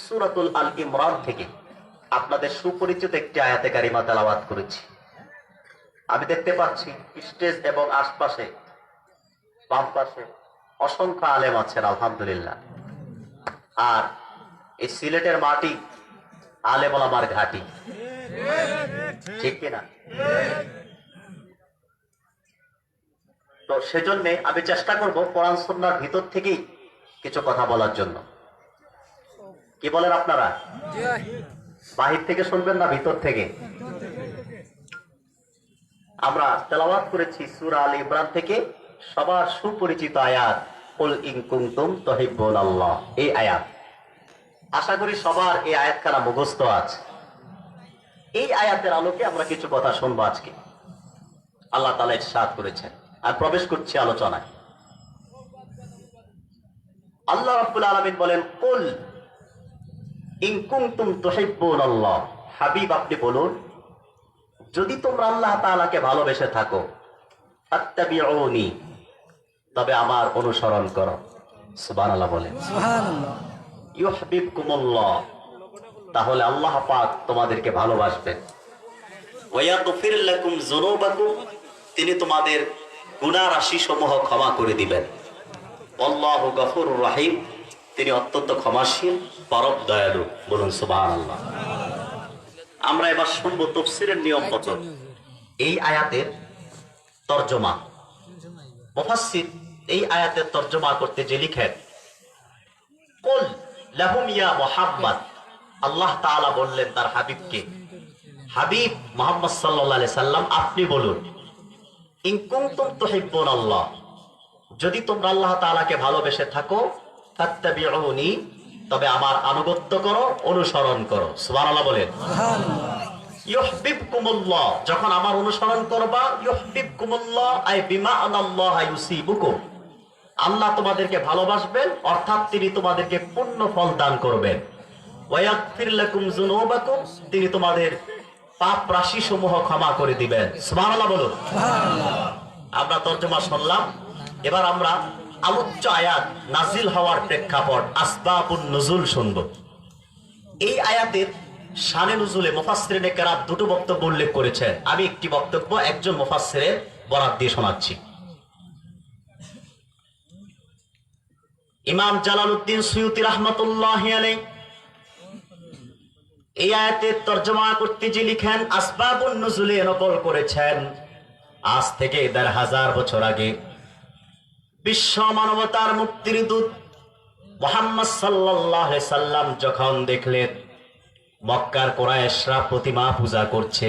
সুরাতুল আল ইমরান থেকে আপনাদের সুপরিচিত একটি আয়াতে কারিমা তেলাওয়াত করেছি। আমি দেখতে পাচ্ছি স্টেজ এবং আশপাশে বাম পাশে অসংখ্য আলেম আছেন, আলহামদুলিল্লাহ। আর এই সিলেটের মাটি আলেম আমার ঘাটি। ঠিক কিনা তো সেজন্য আমি চেষ্টা করব সন্ন্যার ভিতর থেকেই কিছু কথা বলার জন্য। কি বলেন আপনারা? বাহির থেকে শুনবেন না ভিতর থেকে? আমরা তেলাওয়াত করেছি সুরা আল ইমরান থেকে। সবার সুপরিচিত আয়াত কুল ইন কুনতুম তুহিব্বুন আল্লাহ এই আয়াত। আশা করি সবার এই আয়াতখানা মুখস্থ আছে। এই আয়াতের আলোকে আমরা কিছু কথা শুনব আজকে। আল্লাহ তালা ইরশাদ করেছেন আর প্রবেশ করছি আলোচনায়। আল্লাহ রাব্বুল আলামিন বলেন কুল ইন কুনতুম আল্লাহ হাবিব আপনি বলুন যদি তোমরা আল্লাহ তাআলাকে ভালোবেসে থাকো ফাত্তাবিউনি তবে আমার অনুসরণ করো। সুবহানাল্লাহ বলেন। সুবহানাল্লাহ। ইউহবিবকুমুল্লাহ তাহলে আল্লাহ পাক তোমাদেরকে ভালোবাসবেন। ওয়ায়াগফির লাকুম যুনুবাকুম তিনি তোমাদের গুনাহ রাশি সমূহ ক্ষমা করে দিবেন। আল্লাহু গফুরুর রহিম তিনি অত্যন্ত ক্ষমাশীল। পরম দয়ালু, বলুন সুবহানাল্লাহ। আমরা এবার শুনব তফসিরের নিয়ম এই আয়াতের তর্জমা। মুফাসসির এই আয়াতের তর্জমা করতে যে লিখেন, কুল লাহুম ইয়া মুহাম্মদ। আল্লাহ তাআলা বললেন তার হাবিবকে, হাবিব মোহাম্মদ সাল্লাল্লাহু আলাইহি সাল্লাম, আপনি বলুন, ইন কুনতুম তুহিব্বুন আল্লাহ যদি তোমরা আল্লাহ তাআলাকে ভালোবেসে থাকো, ফাত্তাবিউনি তবে আমার আনুগত্য করো অনুসরণ করো। সুবহানাল্লাহ বলেন। যখন আমার অনুসরণ করবা ইউহবিবকুমুল্লাহ আই বিমা আনাল্লাহ ইউসিবুকুম। আল্লাহ তোমাদেরকে ভালোবাসবেন অর্থাৎ তিনি তোমাদেরকে পূর্ণ ফল দান করবেন। ওয়ায়াগফির লাকুম যুনুবাকুম তিনি তোমাদের পাপ রাশি সমূহ ক্ষমা করে দিবেন। সুবহানাল্লাহ বলুন। আমরা তর্জমা শুনলাম। এবার আমরা আলোচ্য আয়াত নাজিল হওয়ার প্রেক্ষাপট আসবাবুন নজুল শুনব। এই আয়াতের শানে নজুলে মুফাসসিরিনে কেরাত দুটো বক্তব্য উল্লেখ করেছেন। আমি একটি বক্তব্য একজন মুফাসসিরের বরাত দিয়ে শোনাচ্ছি। ইমাম জালালউদ্দিন সুয়ুতি রহমতুল্লাহ আলাই এই আয়াতের তর্জমা করতে যে লিখেন আসবাবুন নজুলে নকল করেছেন আজ থেকে দেড় হাজার বছর আগে। বিশ্ব মানবতার মুক্তির দূত মোহাম্মদ সাল্লাহ সাল্লাম যখন দেখলেন মক্কার কোরআশরা প্রতিমা পূজা করছে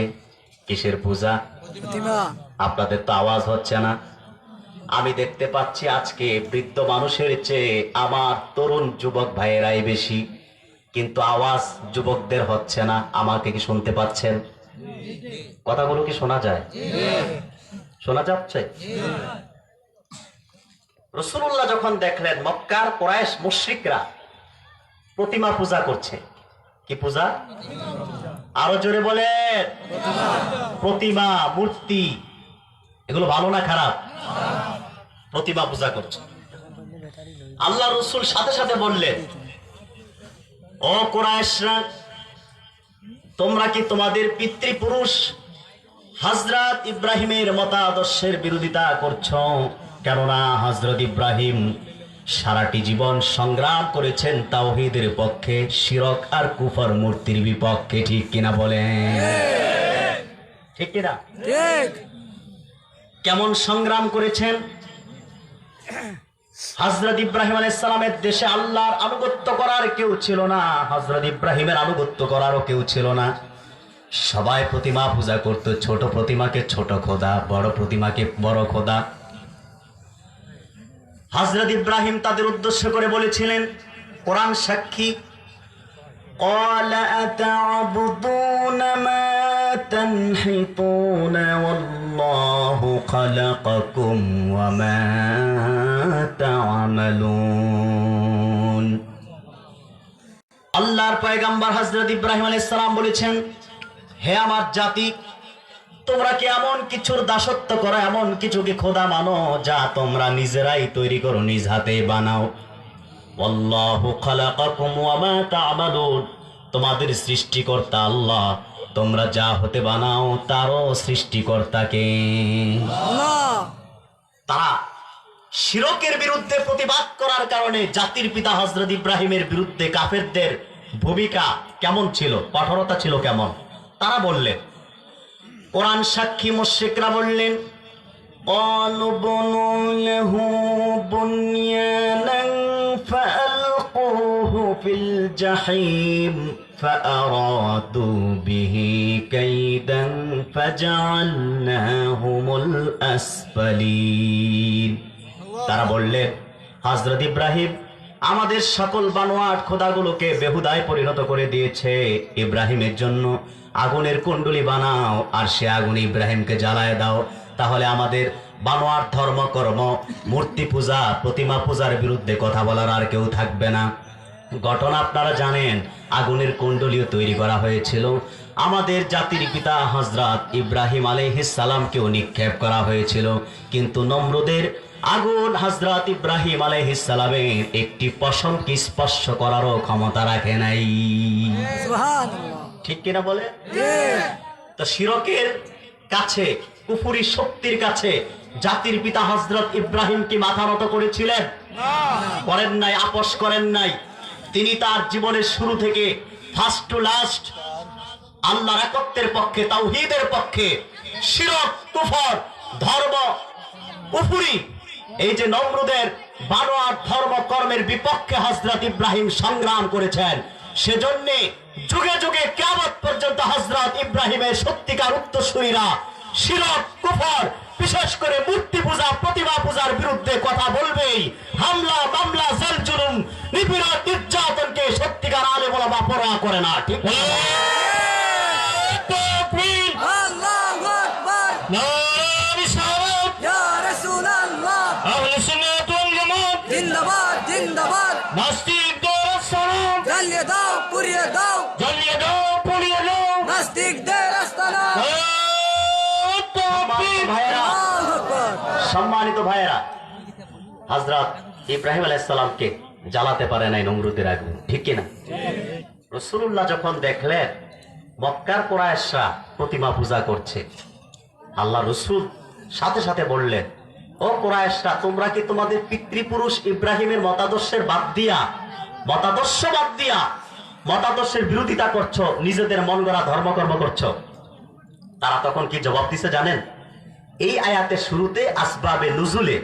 কিসের পূজা? প্রতিমা। আপনাদের তো আওয়াজ হচ্ছে না। আমি দেখতে পাচ্ছি আজকে বৃদ্ধ মানুষের চেয়ে আমার তরুণ যুবক ভাইয়েরাই বেশি কিন্তু আওয়াজ যুবকদের হচ্ছে না। আমাকে কি শুনতে পাচ্ছেন? কথাগুলো কি শোনা যায়? শোনা যাচ্ছে? রসুল্লাহ যখন দেখলেন মক্কার কোরআশ মুশ্রিকরা প্রতিমা পূজা করছে, কি পূজা? আরও জোরে বলেন। প্রতিমা, মূর্তি, এগুলো ভালো না খারাপ? প্রতিমা পূজা করছে। আল্লাহ রসুল সাথে সাথে বললেন, ও কোরআশরা তোমরা কি তোমাদের পিতৃপুরুষ হাজরাত ইব্রাহিমের মতাদর্শের বিরোধিতা করছ? কেননা হজরত ইব্রাহিম সারাটি জীবন সংগ্রাম করেছেন তাওহিদের পক্ষে শিরক আর কুফর মূর্তির বিপক্ষে ঠিক কিনা বলেন? ঠিক কিনা? কেমন সংগ্রাম করেছেন? হজরত ইব্রাহিম আলাইসালামের দেশে আল্লাহর আনুগত্য করার কেউ ছিল না হজরত ইব্রাহিমের আনুগত্য করারও কেউ ছিল না। সবাই প্রতিমা পূজা করত ছোট প্রতিমাকে ছোট খোদা বড় প্রতিমাকে বড় খোদা। হজরত ইব্রাহিম তাদের উদ্দেশ্য করে বলেছিলেন কোরআন সাক্ষী قال أتعبدون ما تنحتون والله خلقكم وما تعملون আল্লাহর পয়গাম্বার হজরত ইব্রাহিম আলাইহিস সালাম বলেছেন হে আমার জাতি তোমরা কি এমন কিছুর দাসত্ব করো? এমন কিছুকে খোদা মানো যা তোমরা নিজেরাই তৈরি করো নিজ হাতে বানাও? তোমাদের সৃষ্টিকর্তা আল্লাহ। তোমরা যা হতে বানাও তারও সৃষ্টিকর্তাকে। তারা শিরকের বিরুদ্ধে প্রতিবাদ করার কারণে জাতির পিতা হজরত ইব্রাহিমের বিরুদ্ধে কাফেরদের ভূমিকা কেমন ছিল? কঠোরতা ছিল কেমন? তারা বললেন কোরআন সাক্ষী মুশরিকরা বললেন قالوا بنوا له بنيانا فألقوه في الجحيم فأرادوا به كيدا فجعلناهم الأسفلين তারা বললেন হজরত ইব্রাহিম আমাদের সকল বানোয়াট খোদাগুলোকে বেহুদায় পরিণত করে দিয়েছে ইব্রাহিমের জন্য আগুনের কুণ্ডলি বানাও, আর সে আগুন ইব্রাহিমকে জ্বালায় দাও। তাহলে আমাদের বানোয়াট ধর্মকর্ম মূর্তি পূজা, প্রতিমা পূজার বিরুদ্ধে কথা বলার আর কেউ থাকবে না। ঘটনা আপনারা জানেন, আগুনের কুণ্ডলীও তৈরি করা হয়েছিল। আমাদের জাতির পিতা হজরত ইব্রাহিম সালামকেও নিক্ষেপ করা হয়েছিল। কিন্তু নম্রদের আগুন হজরত ইব্রাহিম সালামের একটি পশমকে স্পর্শ করারও ক্ষমতা রাখে নাই। ঠিক কিনা বলে? তো শিরকের কাছে কুফুরি শক্তির কাছে জাতির পিতা হজরত ইব্রাহিম কি মাথা নত করেছিলেন। করেন নাই আপোষ করেন নাই। তিনি তার জীবনের শুরু থেকে ফার্স্ট টু লাস্ট আল্লাহর একত্বের পক্ষে তাওহীদের পক্ষে শিরক কুফর ধর্ম কুফুরি এই যে নমরুদের বানোয়ার ধর্ম কর্মের বিপক্ষে হজরত ইব্রাহিম সংগ্রাম করেছেন। সেজন্যে যুগে যুগে কেমন পর্যন্ত হজরত ইব্রাহিমের সত্যিকার উত্তরসূরীরা শিরক কুফর বিশেষ করে মূর্তি পূজা প্রতিমা পূজার বিরুদ্ধে কথা বলবেই। হামলা মামলা জেল জুলুম নিপীড়ন নির্যাতনকে সত্যিকার আলে বলা বা পরোয়া করে না ঠিক না? সম্মানিত ভাইয়েরা হজরত ইব্রাহিম আলাইসালামকে জ্বালাতে পারে নাই নমরুদের আগুন, ঠিক কিনা? রসুল্লাহ যখন দেখলেন, মক্কার কোরআশরা প্রতিমা পূজা করছে আল্লাহ রসুল সাথে সাথে বললেন, ও কোরআশরা তোমরা কি তোমাদের পিতৃপুরুষ ইব্রাহিমের মতাদর্শের বাদ দিয়া, মতাদর্শ বাদ দিয়া মতাদর্শের বিরোধিতা করছ, নিজেদের মন গড়া ধর্মকর্ম করছ? তারা তখন কি জবাব দিছে জানেন? এই আয়াতের শুরুতে আসবাবে নুজুলে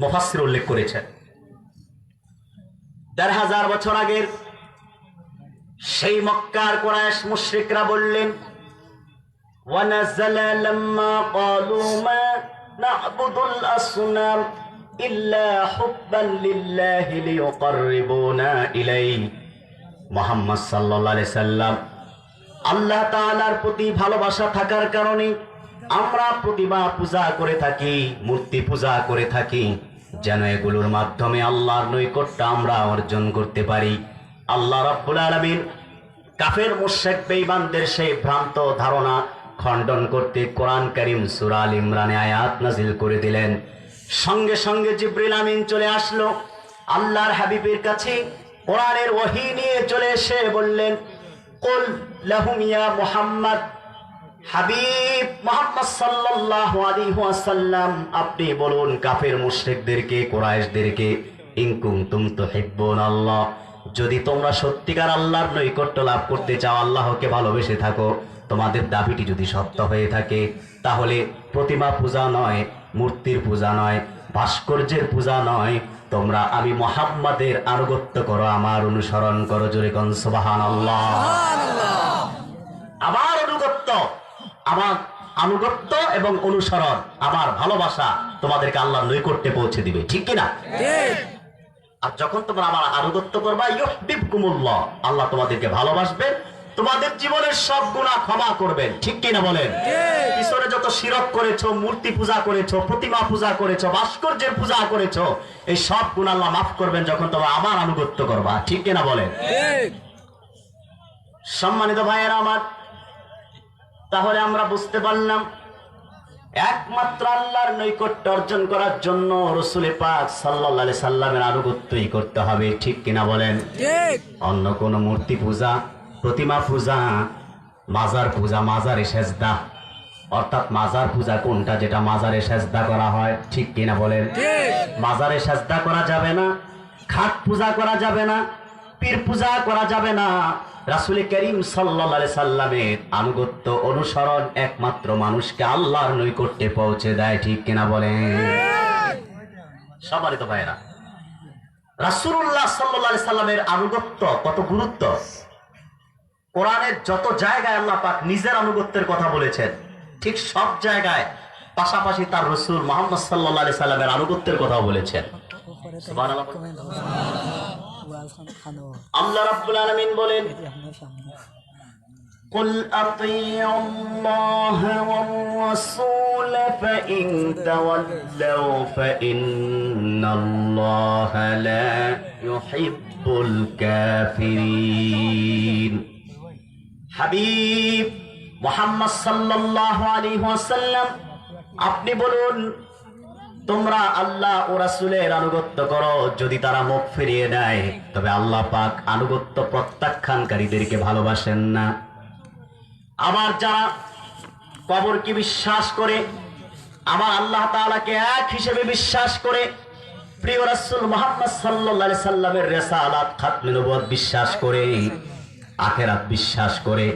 মুফাসসির উল্লেখ করেছেন দেড় হাজার বছর আগের সেই মক্কার কোরআশ মুশরিকরা বললেন ونزل لما قالوا ما نعبد الأصنام إلا حبا لله ليقربونا إليه মোহাম্মদ সাল্লাল্লাহু আলাইহি সাল্লাম আল্লাহ তাআলার প্রতি ভালোবাসা থাকার কারণে আমরা প্রতিমা পূজা করে থাকি, মূর্তি পূজা করে থাকি। যেন এগুলোর মাধ্যমে আল্লাহর নৈকট্য আমরা অর্জন করতে পারি। আল্লাহ রাব্বুল আলামিন কাফের, মুশরিক, বেঈমানদের সেই ভ্রান্ত ধারণা খণ্ডন করতে কোরআন কারীম, সূরা আল ইমরানে আয়াত নাজিল করে দিলেন। সঙ্গে সঙ্গে জিব্রিল আমিন চলে আসলো। আল্লাহর হাবিবের কাছে কোরআনের ওহী নিয়ে চলে এসে বললেন, কুল লাহুম ইয়া মুহাম্মদ। হাবিব মোহাম্মদ সাল্লাল্লাহু আলাইহি ওয়াসাল্লাম আপনি বলুন কাফের মুশরিকদেরকে কোরাইশদেরকে ইন কুনতুম তুহিব্বুন আল্লাহ যদি তোমরা সত্যিকার আল্লাহর নৈকট্য লাভ করতে চাও আল্লাহকে ভালোবেসে থাকো তোমাদের দাবিটি যদি সত্য হয়ে থাকে তাহলে প্রতিমা পূজা নয় মূর্তির পূজা নয় ভাস্কর্যের পূজা নয় তোমরা আমি মোহাম্মদের আনুগত্য করো আমার অনুসরণ করো জোরে কন সুবহানাল্লাহ। আমার অনুগত্য। আমার আনুগত্য এবং অনুসরণ আমার ভালোবাসা তোমাদেরকে আল্লাহর নৈকট্যে পৌঁছে দিবে। ঠিক কিনা? আর যখন তোমরা আমার আনুগত্য করবা ইউহিব্বুকুমুল্লাহ আল্লাহ তোমাদেরকে ভালোবাসবেন তোমাদের জীবনের সব গুনাহ ক্ষমা করবেন। ঠিক কিনা বলেন। পিছনে যত শিরক করেছ মূর্তি পূজা করেছ প্রতিমা পূজা করেছ ভাস্কর্যের পূজা করেছ এই সব গুণ আল্লাহ মাফ করবেন যখন তোমরা আমার আনুগত্য করবা। ঠিক কিনা বলেন? সম্মানিত ভাইয়েরা আমার তাহলে আমরা বুঝতে পারলাম একমাত্র আল্লাহর নৈকট্য অর্জন করার জন্য রসুল পাক সাল্লাহ সাল্লামের আনুগত্যই করতে হবে ঠিক কিনা বলেন? অন্য কোন মূর্তি পূজা প্রতিমা পূজা মাজার পূজা মাজারে সেজদা। অর্থাৎ মাজার পূজা কোনটা যেটা মাজারে সেজদা করা হয় ঠিক কিনা বলেন? মাজারে সাজদা করা যাবে না খাট পূজা করা যাবে না পীর পূজা করা যাবে না। রাসুল করিম সাল্লাহ সাল্লামের আনুগত্য অনুসরণ একমাত্র মানুষকে আল্লাহর নৈকট্যে পৌঁছে দেয়, ঠিক কিনা বলেন? সবারই তো ভাইরা রাসুল্লাহ সাল্লাহ সাল্লামের আনুগত্য কত গুরুত্ব? কোরআনের যত জায়গায় আল্লাহ পাক নিজের আনুগত্যের কথা বলেছেন, ঠিক সব জায়গায় পাশাপাশি তার রসুল মোহাম্মদ সাল্লাহ সাল্লামের আনুগত্যের কথা বলেছেন। আল্লাহ রাব্বুল আলামিন বলেন قل أطيعوا الله والرسول فإن تولوا فإن الله لا يحب الكافرين হাবিব মোহাম্মদ সাল্লাল্লাহু আলাইহি ওয়াসাল্লাম আপনি বলুন তোমরা আল্লাহ ও রাসূলের আনুগত্য করো, যদি তারা মুখ ফিরিয়ে নেয়। তবে আল্লাহ পাক আনুগত্য প্রত্যাখ্যানকারীদেরকে ভালোবাসেন না। আবার যারা কবরকে বিশ্বাস করে আমার আল্লাহ তাআলাকে এক হিসেবে বিশ্বাস করে, প্রিয় রাসূল মুহাম্মদ আলাইহি সাল্লামের রিসালাত, খাতমে নবুয়ত বিশ্বাস করে, আখেরাত বিশ্বাস করে,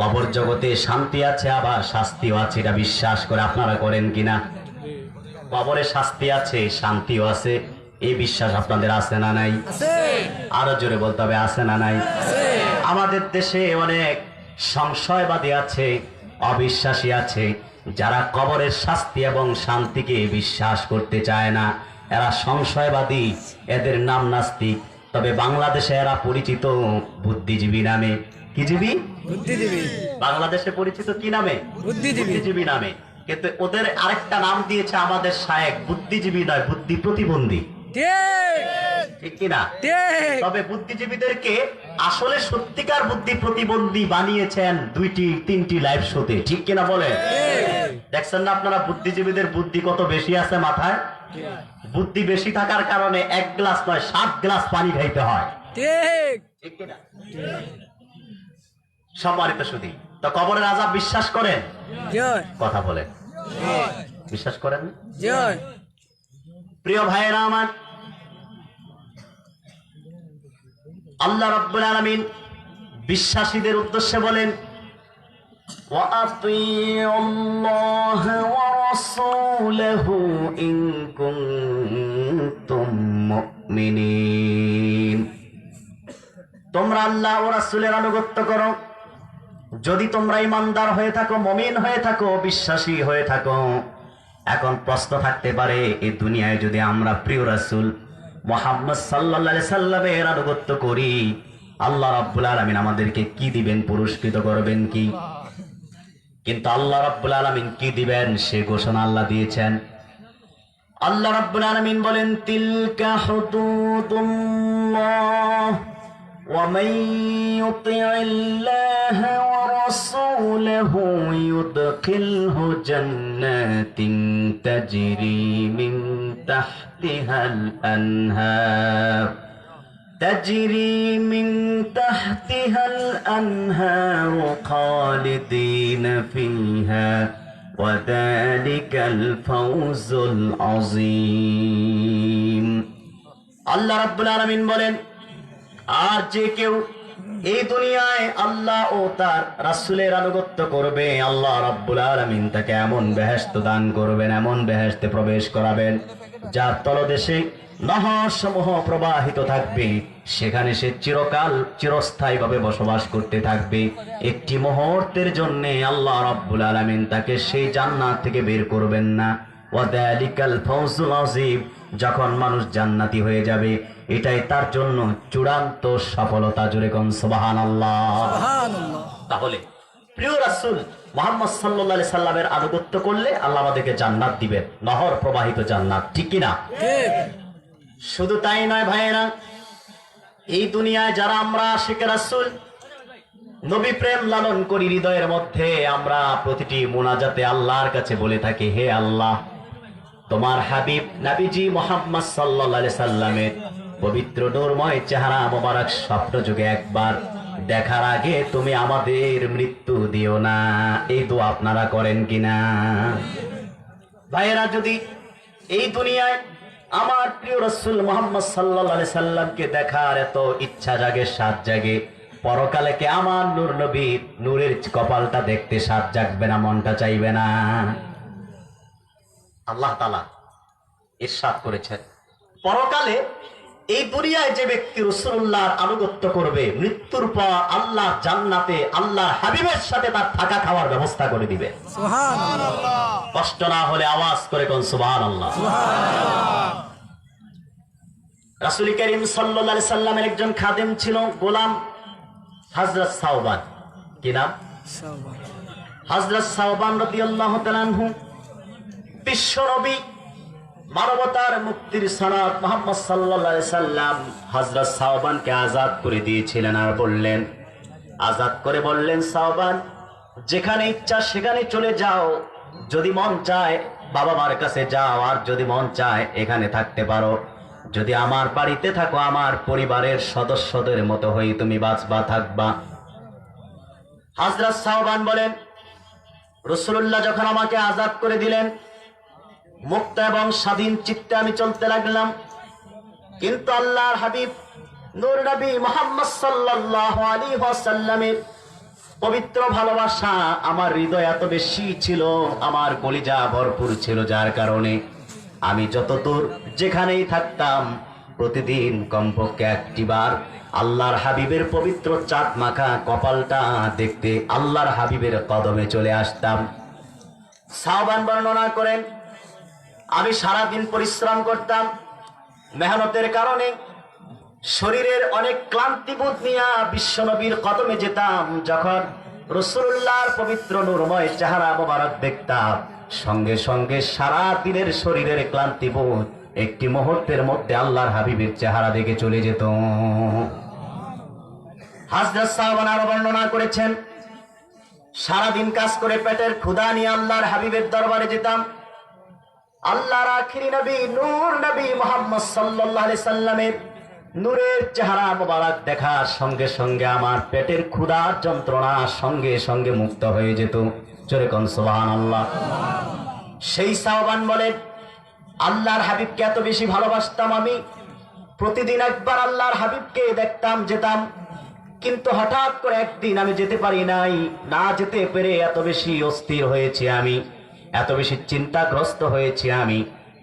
কবর জগতে শান্তি আছে, আবার শাস্তিও আছে, এটা বিশ্বাস করে। আপনারা করেন কিনা? কবরে শাস্তি আছে শান্তিও আছে। এই বিশ্বাস আপনাদের আছে না নাই? আছে। আরও জোরে বলতে হবে আছে না নাই? আছে। আমাদের দেশে অনেক সংশয়বাদী আছে অবিশ্বাসী আছে। যারা কবরের শাস্তি এবং শান্তিকে বিশ্বাস করতে চায় না এরা সংশয়বাদী এদের নাম নাস্তিক। তবে বাংলাদেশে এরা পরিচিত বুদ্ধিজীবী নামে। কি জীবী? বুদ্ধিজীবী। বাংলাদেশে পরিচিত কি নামে? বুদ্ধিজীবী। নামে। কিন্তু ওদের আরেকটা নাম দিয়েছে আমাদের শায়েক বুদ্ধিজীবী নয় বুদ্ধি প্রতিবন্ধী। ঠিক। কিনা? তবে বুদ্ধিজীবীদেরকে আসলে সত্যিকার বুদ্ধি প্রতিবন্ধী বানিয়েছেন দুইটি তিনটি লাইভ শোতে ঠিক কিনা বলে দেখছেন না আপনারা বুদ্ধিজীবীদের বুদ্ধি কত বেশি আছে মাথায়? বুদ্ধি বেশি থাকার কারণে এক গ্লাস নয় সাত গ্লাস পানি খাইতে হয়। ঠিক। সম্মানিত শুধু তো কবরের আজাব বিশ্বাস করেন জয় কথা বলেন বিশ্বাস করেন জয় প্রিয় ভাইয়েরা আমার আল্লাহ রাব্বুল আলামিন বিশ্বাসীদের উদ্দেশ্যে বলেন وأطيعوا الله ورسوله إن كنتم مؤمنين তোমরা আল্লাহ ও রাসূলের আনুগত্য করো যদি তোমরা ইমানদার হয়ে থাকো, মমিন হয়ে থাকো, বিশ্বাসী হয়ে থাকো, এখন প্রশ্ন থাকতে পারে এই দুনিয়ায় যদি আমরা প্রিয় রাসূল মোহাম্মদ আলাইহি সাল্লামের আনুগত্য করি, আল্লাহ রাব্বুল আলামিন আমাদেরকে কি দিবেন, পুরস্কৃত করবেন কি? কিন্তু আল্লাহ রাব্বুল আলামিন কি দিবেন, সে ঘোষণা আল্লাহ দিয়েছেন। আল্লাহ রাব্বুল আলামিন বলেন, তিলকা হুদুদুল্লাহ ومن يطع الله ورسوله يدخله جنات تجري من تحتها الأنهار. تجري من تحتها الأنهار خالدين فيها. وذلك الفوز العظيم. الله رب العالمين بولين. আর যে কেউ এই দুনিয়ায় আল্লাহ ও তার রাসূলের আনুগত্য করবে, আল্লাহ রাব্বুল আলামিন তাকে এমন বেহেশত দান করবেন, এমন বেহেশতে প্রবেশ করাবেন যার তলদেশে নহর সমূহ প্রবাহিত থাকবে। সেখানে সে চিরকাল চিরস্থায়ীভাবে বসবাস করতে থাকবে। একটি মুহূর্তের জন্য আল্লাহ রাব্বুল আলামিন তাকে সেই জান্নাত থেকে বের করবেন না। ওয়াদালিকাল ফাউজুল আযীম। যখন মানুষ জান্নাতি হয়ে যাবে এটাই তার জন্য চূড়ান্ত সফলতা। জুড়ে কোন সুবহানাল্লাহ। সুবহানাল্লাহ। তাহলে প্রিয় রাসূল মোহাম্মদ আলাইহি সাল্লামের আনুগত্য করলে আল্লাহ আমাদেরকে জান্নাত দিবেন নহর প্রবাহিত জান্নাত ঠিক কি না শুধু তাই নয় ভাইয়েরা এই দুনিয়ায় যারা আমরা আশিক রাসূল নবী প্রেম লালন করি হৃদয়ের মধ্যে আমরা প্রতিটি মোনাজাতে আল্লাহর কাছে বলে থাকি হে আল্লাহ তোমার হাবিব নাবিজি মোহাম্মদ সাল্লাল্লাহু সাল্লামের পবিত্র নূরময় চেহারা মোবারক স্বপ্ন যুগে একবার দেখার আগে তুমি আমাদের মৃত্যু দিও না। এই দোয়া আপনারা করেন কিনা? ভাইয়েরা, যদি এই দুনিয়ায় আমার প্রিয় রসুল মোহাম্মদ সাল্লাহ সাল্লামকে দেখার এত ইচ্ছা জাগে সাত জাগে, পরকালে কে আমার নূর নবী নূরের কপালটা দেখতে সাত জাগবে না, মনটা চাইবে না। আল্লাহ তালা ইরশাদ করেছেন। পরকালে এই দুনিয়ায় যে ব্যক্তি রসুল্লাহর আনুগত্য করবে মৃত্যুর পর আল্লাহ জান্নাতে আল্লাহ হাবিবের সাথে তার থাকা খাওয়ার ব্যবস্থা করে দিবে। কষ্ট না হলে আওয়াজ করে কোন সুবহান আল্লাহ রাসুল করিম সাল্লা সাল্লামের একজন খাদেম ছিল গোলাম হাজরত সাহবান কি নাম? হাজরত সাহবান রতি আল্লাহ তালানহু বিশ্ব নবী, মানবতার মুক্তির সনদ মোহাম্মদ সাল্লা সাল্লাম হজরত সাহবানকে আজাদ করে দিয়েছিলেন আর বললেন, আজাদ করে বললেন সাহবান যেখানে ইচ্ছা সেখানে চলে যাও, যদি মন চায় বাবা মার কাছে যাও, আর যদি মন চায় এখানে থাকতে পারো। যদি আমার বাড়িতে থাকো, আমার পরিবারের সদস্যদের মতো হয়ে তুমি বাঁচবা, থাকবা। হাজরত সাহবান বলেন রসুল্লাহ যখন আমাকে আজাদ করে দিলেন মুক্ত এবং স্বাধীন চিত্তে আমি চলতে লাগলাম। কিন্তু আল্লাহর হাবিব নূর নবী মোহাম্মদ সাল্লাল্লাহু আলী ওয়াসাল্লামের পবিত্র ভালোবাসা আমার হৃদয় এত বেশি ছিল, আমার কলিজা ভরপুর ছিল যার কারণে আমি যত দূর যেখানেই থাকতাম, প্রতিদিন কমপক্ষে একটিবার আল্লাহর হাবিবের পবিত্র চাঁদ মাখা কপালটা দেখতে আল্লাহর হাবিবের কদমে চলে আসতাম। সাহবান বর্ণনা করেন আমি সারাদিন পরিশ্রম করতাম। মেহনতের কারণে শরীরের অনেক ক্লান্তিবোধ নিয়ে বিশ্বনবীর কদমে যেতাম, যখন রসুল্লাহর পবিত্র নুরময় চেহারা মোবারক দেখতাম। সঙ্গে সঙ্গে সারা দিনের শরীরের ক্লান্তিবোধ একটি মুহূর্তের মধ্যে আল্লাহর হাবিবের চেহারা দেখে চলে যেত। হাজরত সাহবান আরও বর্ণনা করেছেন, সারাদিন কাজ করে পেটের ক্ষুধা নিয়ে আল্লাহর হাবিবের দরবারে যেতাম। আল্লাহর আখিরি নবী, নূর নবী মোহাম্মদ আলাইহি সাল্লামের নূরের চেহারা মোবারক দেখার সঙ্গে সঙ্গে আমার পেটের ক্ষুধার যন্ত্রণা সঙ্গে সঙ্গে মুক্ত হয়ে যেত। চলে কোন সুবহানাল্লাহ। সেই সাহবান বলেন, আল্লাহর হাবিবকে এত বেশি ভালোবাসতাম আমি। প্রতিদিন একবার আল্লাহর হাবিবকে দেখতাম, যেতাম। কিন্তু হঠাৎ করে একদিন আমি যেতে পারি নাই, না যেতে পেরে এত বেশি অস্থির হয়েছি আমি। এত বেশি চিন্তাগ্রস্ত হয়েছি আমি।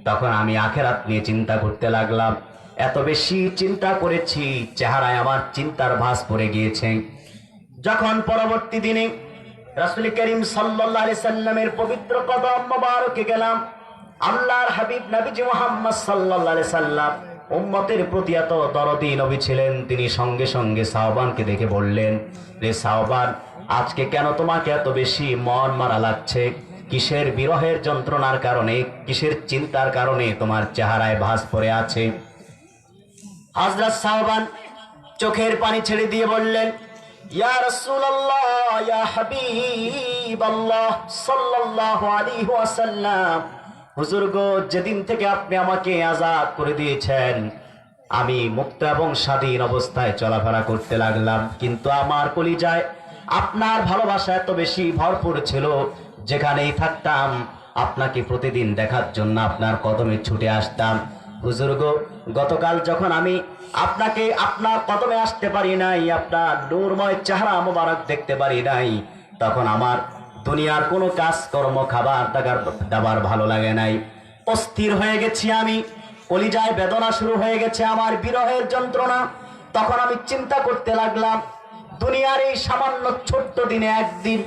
তখন আমি আখেরাত নিয়ে চিন্তা করতে লাগলাম। এত বেশি চিন্তা করেছি, চেহারায় আমার চিন্তার ভাস পড়ে গিয়েছে। যখন পরবর্তী দিনে রাসুল করিম আলাইহি সাল্লামের পবিত্র কদম মোবারকে গেলাম, আল্লাহর হাবিব নবীজি মোহাম্মদ আলাইহি সাল্লাম উম্মতের প্রতি এত দরদি নবী ছিলেন, তিনি সঙ্গে সঙ্গে সাহবানকে দেখে বললেন, রে সাহবান আজকে কেন তোমাকে এত বেশি মন মারা লাগছে? কিসের বিরহের যন্ত্রণার কারণে, কিসের চিন্তার কারণে তোমার চেহারায় ভাস পড়ে আছে? হযরত সাহবান চোখের পানি ছেড়ে দিয়ে বললেন, ইয়া হুজুর গো, যেদিন থেকে আপনি আমাকে আজাদ করে দিয়েছেন, আমি মুক্ত এবং স্বাধীন অবস্থায় চলাফেরা করতে লাগলাম। কিন্তু আমার কলিজায় আপনার ভালোবাসা এত বেশি ভরপুর ছিল যেখানেই থাকতাম, আপনাকে প্রতিদিন দেখার জন্য আপনার কদমে ছুটে আসতাম। বুজুর্গ গতকাল যখন আমি আপনাকে আপনার কদমে আসতে পারি নাই, আপনার নূরময় চেহারা মোবারক দেখতে পারি নাই, তখন আমার দুনিয়ার কোনো কাজ কর্ম খাবার দাবার দাবার ভালো লাগে নাই। অস্থির হয়ে গেছি আমি, কলিজায় বেদনা শুরু হয়ে গেছে আমার বিরহের যন্ত্রণা। তখন আমি চিন্তা করতে লাগলাম, দুনিয়ার এই সামান্য ছোট্ট দিনে একদিন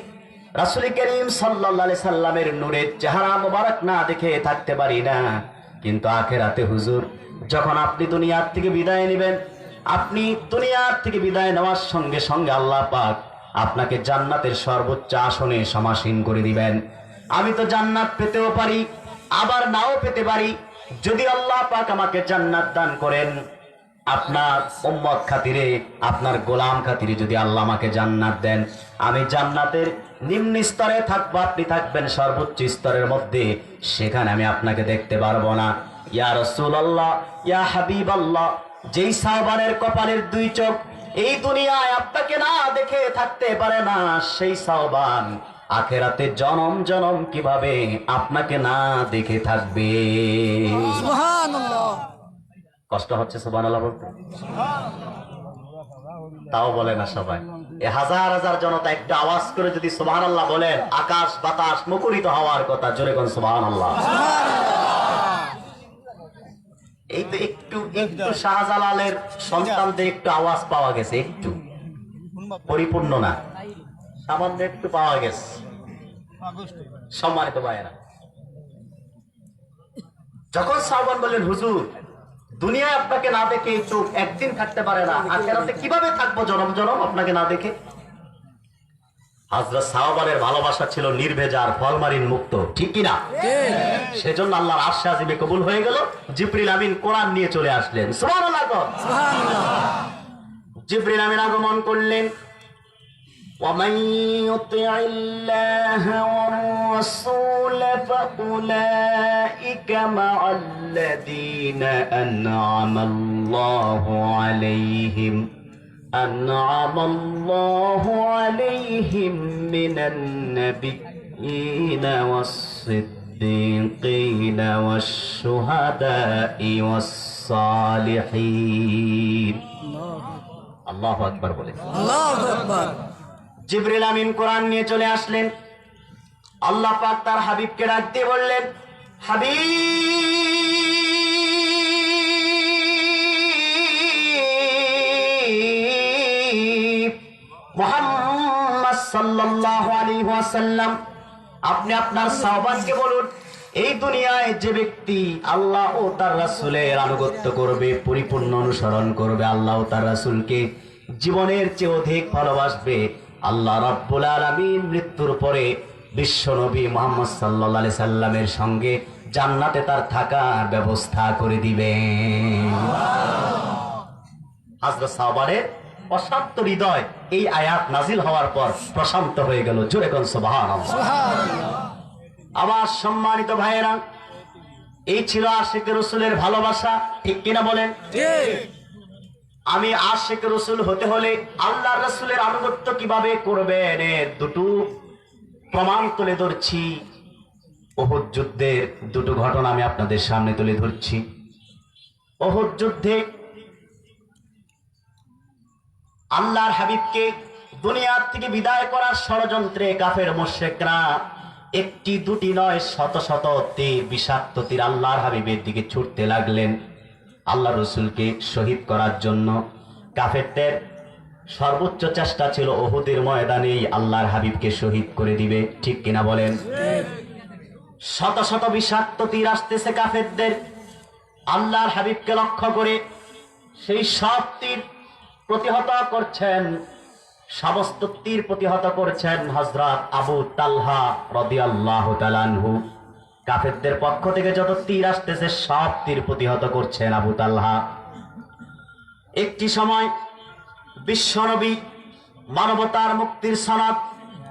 রাসুল করিম সাল্লাল্লাহু সাল্লামের নূরের চেহারা মোবারক না দেখে থাকতে পারি না। কিন্তু আখেরাতে হুজুর, যখন আপনি দুনিয়ার থেকে বিদায় নেবেন, আপনি দুনিয়ার থেকে বিদায় নেওয়ার সঙ্গে সঙ্গে আল্লাহ পাক আপনাকে জান্নাতের সর্বোচ্চ আসনে সমাসীন করে দিবেন। আমি তো জান্নাত পেতেও পারি, আবার নাও পেতে পারি। যদি আল্লাহ পাক আমাকে জান্নাত দান করেন আপনার উম্মত খাতিরে, আপনার গোলাম খাতিরে যদি আল্লাহ আমাকে জান্নাত দেন, আমি জান্নাতের নিম্ন স্তরে থাকব, আপনি থাকবেন সর্বোচ্চ স্তরের মধ্যে, সেখানে আমি আপনাকে দেখতে পারব না। ইয়া রসুল আল্লাহ ইয়া হাবিব আল্লাহ যেই সাহবানের কপালের দুই চোখ, এই দুনিয়ায় আপনাকে না দেখে থাকতে পারে না, সেই সাহবান আখেরাতে জনম জনম কীভাবে আপনাকে না দেখে থাকবে? কষ্ট হচ্ছে সুবান বলতে? তাও বলে না সবাই। হাজার হাজার জনতা একটা আওয়াজ করে যদি সুবাহ আল্লাহ বলেন, আকাশ বাতাস মুখরিত হওয়ার কথা, জোরে কোন সুবাহ আল্লাহ এই তো একটু একটু শাহজালালের সন্তানদের একটু আওয়াজ পাওয়া গেছে, একটু। পরিপূর্ণ না। সামান্য একটু পাওয়া গেছে। সম্মানিত ভাইয়েরা। যখন সাহবান বললেন, হুজুর দুনিয়ায় আপনাকে না দেখে এই চোখ একদিন থাকতে পারে না। আখেরাতে কীভাবে থাকব জনম জনম? আপনাকে না দেখে। সাহবানের ভালোবাসা ছিল নির্ভেজার ফলমারিন মুক্ত। ঠিক না? সেজন্য আল্লাহর আশা আজিবে কবুল হয়ে গেল। জিব্রিল আমিন কোরআন নিয়ে চলে আসলেন। সুবহানাল্লাহ। জিব্রিল আমিন আগমন করলেন। ومن يطع الله والرسول فأولئك مع الذين أنعم الله عليهم. أنعم الله عليهم من النبيين والصديقين والشهداء والصالحين. الله أكبر. الله أكبر জিবরিল আমিন কোরআন নিয়ে চলে আসলেন। আল্লাহ পাক তার হাবিবকে ডাক দিয়ে বললেন, হাবিব, মুহাম্মদ সাল্লাল্লাহু আলাইহি ওয়াসাল্লাম, আপনি আপনার সাহবাজকে বলুন, এই দুনিয়ায় যে ব্যক্তি আল্লাহ ও তার রাসূলের আনুগত্য করবে, পরিপূর্ণ অনুসরণ করবে, আল্লাহ ও তার রাসূলকে জীবনের চেয়ে অধিক ভালোবাসবে আল্লাহ রাব্বুল আলামিন মৃত্যুর পরে বিশ্ব নবী মোহাম্মদ আলাইহি সাল্লামের সঙ্গে জান্নাতে তার থাকার ব্যবস্থা করে দিবেন। হাজরত সাহবানের অশান্ত হৃদয় এই আয়াত নাজিল হওয়ার পর প্রশান্ত হয়ে গেল। জোরে কোন আমার সম্মানিত ভাইয়েরা, এই ছিল আশেখ রসুলের ভালোবাসা, ঠিক কিনা বলেন? ঠিক। আমি আশেখ রসুল হতে হলে আল্লাহ রসুলের আনুগত্য কীভাবে করবেন দুটো প্রমাণ তুলে ধরছি। ওহুদ যুদ্ধের দুটো ঘটনা আমি আপনাদের সামনে তুলে ধরছি। ওহুদ যুদ্ধে আল্লাহর হাবিবকে দুনিয়ার থেকে বিদায় করার ষড়যন্ত্রে কাফের মোশেকরা একটি, দুটি নয়, শত শত তীর বিষাক্ত তীর আল্লাহর হাবিবের দিকে ছুটতে লাগলেন। আল্লাহ রসুলকে শহীদ করার জন্য। কাফেরদের সর্বোচ্চ চেষ্টা ছিল ওহুদের ময়দানেই আল্লাহর হাবিবকে শহীদ করে দিবে। ঠিক কিনা বলেন? শত শত বিষাক্ত তীর আসতেছে কাফেরদের। আল্লাহর হাবিবকে লক্ষ্য করে সেই সব তীর প্রতিহত করছেন। সমস্ত তীর প্রতিহত করছেন হজরত আবু তালহা রদিয়াল্লাহ তালানহু কাফেরদের পক্ষ থেকে যত তীর আসতেছে, সব তীর প্রতিহত করছেন আবু তালহা। একটি সময় বিশ্বনবী মানবতার মুক্তির সনদ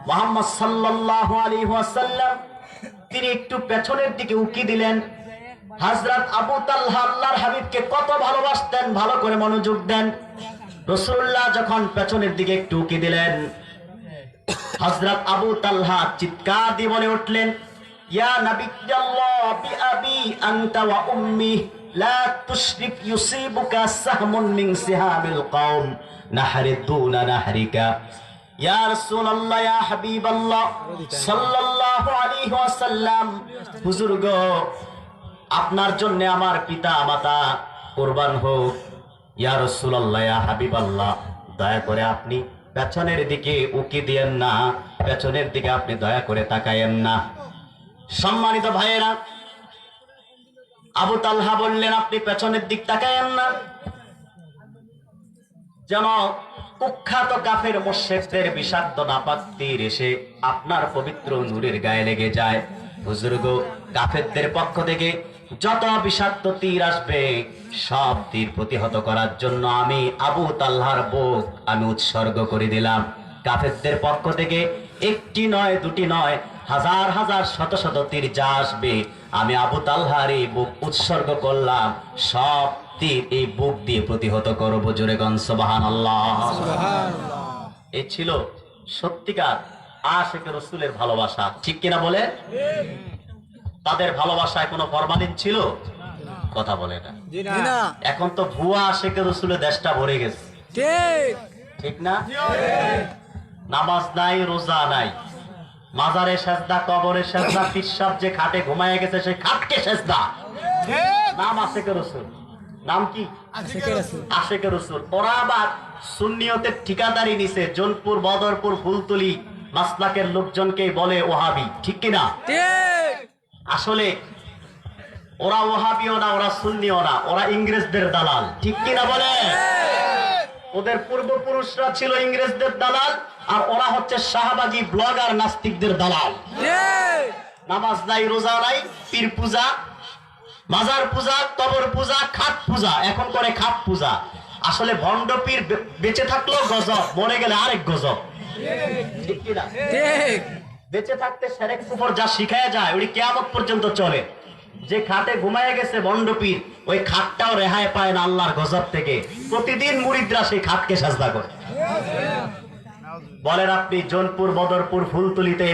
মোহাম্মদ সাল্লাল্লাহু আলী ওয়াসাল্লাম, তিনি একটু পেছনের দিকে উকি দিলেন। হযরত আবু তালহা আল্লাহর হাবিবকে কত ভালোবাসতেন, ভালো করে মনোযোগ দেন। রাসূলুল্লাহ যখন পেছনের দিকে একটু উকি দিলেন, হযরত আবু তালহা চিৎকার দিয়ে বলে উঠলেন ইয়া নাবিয়াল্লাহ বিআবি আনতা ওয়া উম্মি লা তুশরিক ইউসিবুকা সাহমুন মিন সিহামিল কওম নাহরি দুনা নাহরিকা ইয়া রাসূলুল্লাহ ইয়া হাবিবাল্লাহ সাল্লাল্লাহু আলাইহি ওয়াসাল্লাম হুজুর গো, আপনার জন্য আমার পিতা মাতা কোরবান হোক। ইয়া রাসূলুল্লাহ ইয়া হাবিবাল্লাহ দয়া করে আপনি পেছনের দিকে উকি দিয়েন না, পেছনের দিকে আপনি দয়া করে তাকায়েন না। সম্মানিত ভাইয়েরা, আবু তালহা বললেন, আপনি পেছনের দিক তাকায়েন না। যেন কুখ্যাত কাফের মোশেকদের বিষাক্ত নাপাক তীর এসে আপনার পবিত্র নূরের গায়ে লেগে যায়। বুজুর্গ, কাফেরদের পক্ষ থেকে যত বিষাক্ত তীর আসবে, সব তীর প্রতিহত করার জন্য আমি আবু তাল্লাহার বুক আমি উৎসর্গ করে দিলাম। কাফেরদের পক্ষ থেকে একটি নয়, দুটি নয় হাজার হাজার শত শত তীর যা আসবে আমি আবু তাল্লাহার এই বুক উৎসর্গ করলাম সব তীর এই বুক দিয়ে প্রতিহত করব জোরে গনসবাহান আল্লাহ এই ছিল সত্যিকার আশেখ রসুলের ভালোবাসা ঠিক কিনা বলে তাদের ভালোবাসায় কোনো ফরমালিন ছিল? কথা বলে না। এখন তো ভুয়া আশেখ রসুলের দেশটা ভরে গেছে। ঠিক। ঠিক না? নামাজ নাই রোজা নাই। মাজারে সেজদা কবরে সেজদা পিসাব যে খাটে ঘুমায় গেছে সে খাটকে সেজদা। নাম আশেখ রসুল। নাম কি? আশেকের রাসূল। ওরা আবার সুন্নিয়তের ঠিকাদারি নিছে জোনপুর বদরপুর ফুলতুলি মাসলাকের লোকজনকে বলে ওহাবি। ঠিক কিনা ঠিক আসলে ওরা ওহাবিও না ওরা সুন্নিও না ওরা ইংরেজদের দালাল। ঠিক কিনা বলে? ওদের পূর্বপুরুষরা ছিল ইংরেজদের দালাল আর ওরা হচ্ছে শাহবাগী ব্লগার নাস্তিকদের দালাল। নামাজ নাই রোজা নাই পীর পূজা মাজার পূজা কবর পূজা খাট পূজা এখন করে খাট পূজা। আসলে ভণ্ড পীর বেঁচে থাকলেও গজব মরে গেলে আরেক গজব। ঠিক কিনা বেঁচে থাকতে সেরেক কুফর যা শিখায় যায় ওই কেয়ামত পর্যন্ত চলে। যে খাটে ঘুমায় গেছে বন্ডপীর ওই খাটটাও রেহাই পায় না আল্লাহর গজব থেকে। প্রতিদিন মুরিদরা সেই খাটকে সাজদা করে। বলেন আপনি জোনপুর বদরপুর ফুলতুলিতে